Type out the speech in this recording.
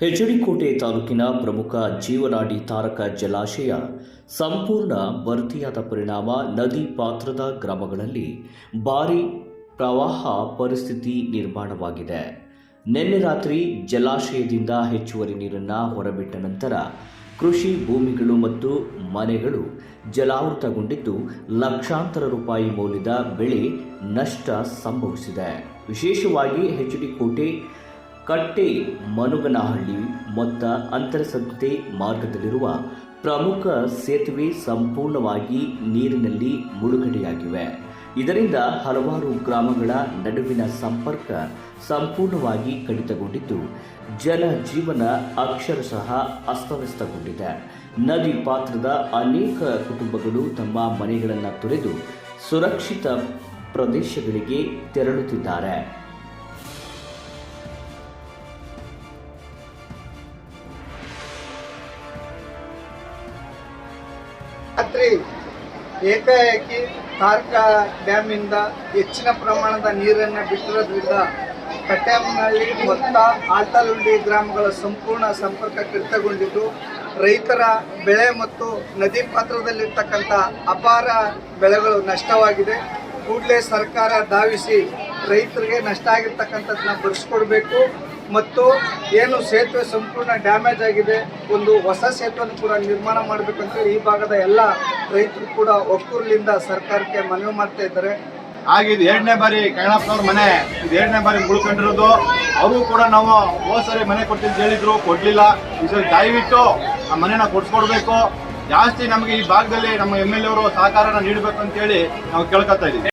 ಹೆಜಡಿಕೋಟೆ ತಾಲೂಕಿನ ಪ್ರಮುಖ ಜೀವನಾಡಿ ತಾರಕ ಜಲಾಶಯ, ಸಂಪೂರ್ಣ ಭರ್ತಿಯಾದ ಪರಿಣಾಮ ನದಿ ಪಾತ್ರದ ಗ್ರಾಮಗಳಲ್ಲಿ ಭಾರಿ ಪ್ರವಾಹ ಪರಿಸ್ಥಿತಿ ನಿರ್ಮಾಣವಾಗಿದೆ. ನಿನ್ನೆ ರಾತ್ರಿ ಜಲಾಶಯದಿಂದ ಹೆಚ್ಚುವರಿ ನೀರನ್ನು ಹೊರಬಿಟ್ಟ ನಂತರ ಕೃಷಿ ಭೂಮಿಗಳು ಮತ್ತು ಮನೆಗಳು ಜಲಾವೃತಗೊಂಡಿದ್ದು ಲಕ್ಷಾಂತರ ರೂಪಾಯಿ ಮೌಲ್ಯದ ಬೆಳೆ ನಷ್ಟ ಸಂಭವಿಸಿದೆ. ವಿಶೇಷವಾಗಿ ಹೆಚ್ಡಿ ಕೋಟೆ ಕಟ್ಟೆ ಮನುಗನಹಳ್ಳಿ ಮೊತ್ತ ಅಂತರಸಂತೆ ಮಾರ್ಗದಲ್ಲಿರುವ ಪ್ರಮುಖ ಸೇತುವೆ ಸಂಪೂರ್ಣವಾಗಿ ನೀರಿನಲ್ಲಿ ಮುಳುಗಡೆಯಾಗಿವೆ. ಇದರಿಂದ ಹಲವಾರು ಗ್ರಾಮಗಳ ನಡುವಿನ ಸಂಪರ್ಕ ಸಂಪೂರ್ಣವಾಗಿ ಕಡಿತಗೊಂಡಿದ್ದು, ಜನಜೀವನ ಅಕ್ಷರಶಃ ಅಸ್ತವ್ಯಸ್ತಗೊಂಡಿದೆ. ನದಿ ಪಾತ್ರದ ಅನೇಕ ಕುಟುಂಬಗಳು ತಮ್ಮ ಮನೆಗಳನ್ನು ತೊರೆದು ಸುರಕ್ಷಿತ ಪ್ರದೇಶಗಳಿಗೆ ತೆರಳುತ್ತಿದ್ದಾರೆ. ರಾತ್ರಿ ಏಕಾಏಕಿ ತಾರಕ ಡ್ಯಾಮಿಂದ ಹೆಚ್ಚಿನ ಪ್ರಮಾಣದ ನೀರನ್ನು ಬಿಟ್ಟಿರೋದ್ರಿಂದ ಕಟ್ಯಾಮನಹಳ್ಳಿ ಮೊತ್ತ ಆಲ್ತಲುಂಡಿ ಗ್ರಾಮಗಳ ಸಂಪೂರ್ಣ ಸಂಪರ್ಕ ಕಡಿತಗೊಂಡಿದ್ದು ರೈತರ ಬೆಳೆ ಮತ್ತು ನದಿ ಪಾತ್ರದಲ್ಲಿರ್ತಕ್ಕಂಥ ಅಪಾರ ಬೆಳೆಗಳು ನಷ್ಟವಾಗಿದೆ. ಕೂಡಲೇ ಸರ್ಕಾರ ಧಾವಿಸಿ ರೈತರಿಗೆ ನಷ್ಟ ಆಗಿರ್ತಕ್ಕಂಥದ್ದನ್ನ ಭರಿಸ್ಕೊಡ್ಬೇಕು ಮತ್ತು ಏನು ಸೇತುವೆ ಸಂಪೂರ್ಣ ಡ್ಯಾಮೇಜ್ ಆಗಿದೆ, ಒಂದು ಹೊಸ ಸೇತುವೆಯನ್ನು ಕೂಡ ನಿರ್ಮಾಣ ಮಾಡಬೇಕಂತ ಈ ಭಾಗದ ಎಲ್ಲ ರೈತರು ಕೂಡ ಒಕ್ಕೂರ್ಲಿಂದ ಸರ್ಕಾರಕ್ಕೆ ಮನವಿ ಮಾಡ್ತಾ ಇದ್ದಾರೆ. ಹಾಗೆ ಇದು ಎರಡನೇ ಬಾರಿ ಕಣ್ಣಪ್ಪನವ್ರ ಮನೆ, ಇದು ಎರಡನೇ ಬಾರಿ ಮುಳ್ಕೊಂಡಿರೋದು. ಅವರು ಕೂಡ ನಾವು ಹೋದ್ ಮನೆ ಕೊಟ್ಟಿದ್ದು ಹೇಳಿದ್ರು, ಕೊಡ್ಲಿಲ್ಲ. ಈ ಸರಿ ದಯವಿಟ್ಟು ಆ ಮನೆನ ಕೊಡ್ಸ್ಕೊಡ್ಬೇಕು. ಜಾಸ್ತಿ ನಮಗೆ ಈ ಭಾಗದಲ್ಲಿ ನಮ್ಮ ಎಂ ಎಲ್ ಎ ಅವರು ಸಹಕಾರನ ನೀಡಬೇಕು ಅಂತೇಳಿ ನಾವು ಕೇಳ್ಕೊತಾ ಇದೀವಿ